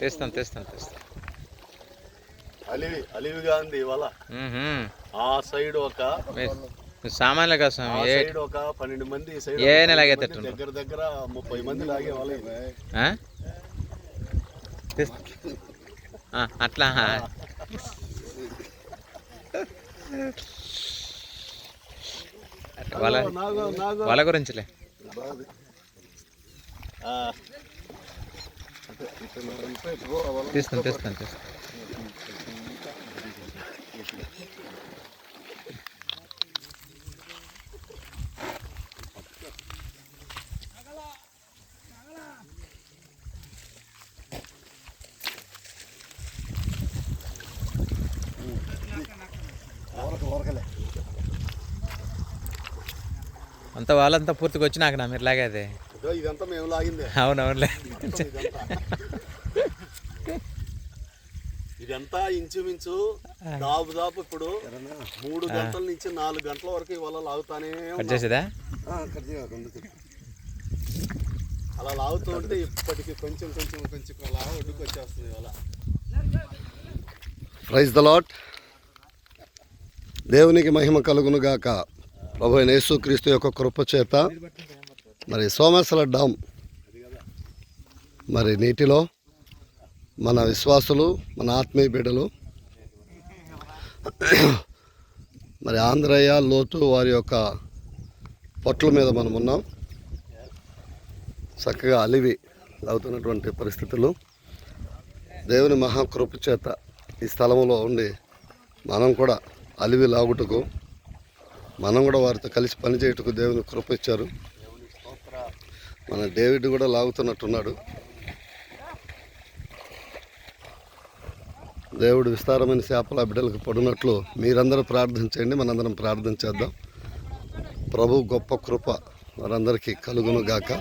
తీస్తాను తీస్తాను తీస్తాను. అలివి అలివిగా ఉంది ఉమ్. ఆ సైడ్ ఒక మీ- సామాన్లే సైడ్ ఒక పన్నెండు మంది ఈ సైడ్ ఏ? మంది దగ్గర దగ్గర ముప్పై మంది లాగే అట్లా వాళ్ళ వాళ్ళ గురించిలే. తీస్తాను తీస్తాను తీస్తాను అంత వాళ్ళంతా పూర్తిగా వచ్చినాక నా మీరు లాగేది? ఇదంతా మేము లాగిందే. అవునవునులే. ఇదంతా. ఇదంతా ఇంచుమించు దాపు దాపు ఇప్పుడు మూడు గంటల నుంచి నాలుగు గంటల వరకు ఇవాళ లాగుతానే. చేసేదా? అలా లాగుతూ ఉంటే ఇప్పటికి కొంచెం కొంచెం కొంచెం అలా ఒడ్డుకు వచ్చేస్తుంది ఇవాళ. ప్రైజ్ ద లాట్ దేవునికి మహిమ కలుగును గాక ప్రభు యేసుక్రీస్తు యొక్క కృప చేత మరి సోమేశ్వర డ్యామ్ మరి నీటిలో మన విశ్వాసులు మన ఆత్మీయ బిడ్డలు. మరి ఆంధ్రయ్య లోతు వారి యొక్క పొట్ల మీద మనం ఉన్నాం. చక్కగా అలివి అవుతున్నటువంటి పరిస్థితులు. దేవుని మహాకృప చేత ఈ స్థలంలో ఉండి మనం కూడా అలివి లాగుటకు మనం కూడా వారితో కలిసి పనిచేయటకు దేవుని కృప ఇచ్చారు. మన డేవిడ్ కూడా లాగుతున్నట్టున్నాడు. దేవుడు విస్తారమైన చేపల బిడ్డలకు పడినట్లు మీరందరూ ప్రార్థించండి మనందరం ప్రార్థన చేద్దాం. ప్రభు గొప్ప కృప వారందరికీ కలుగునుగాక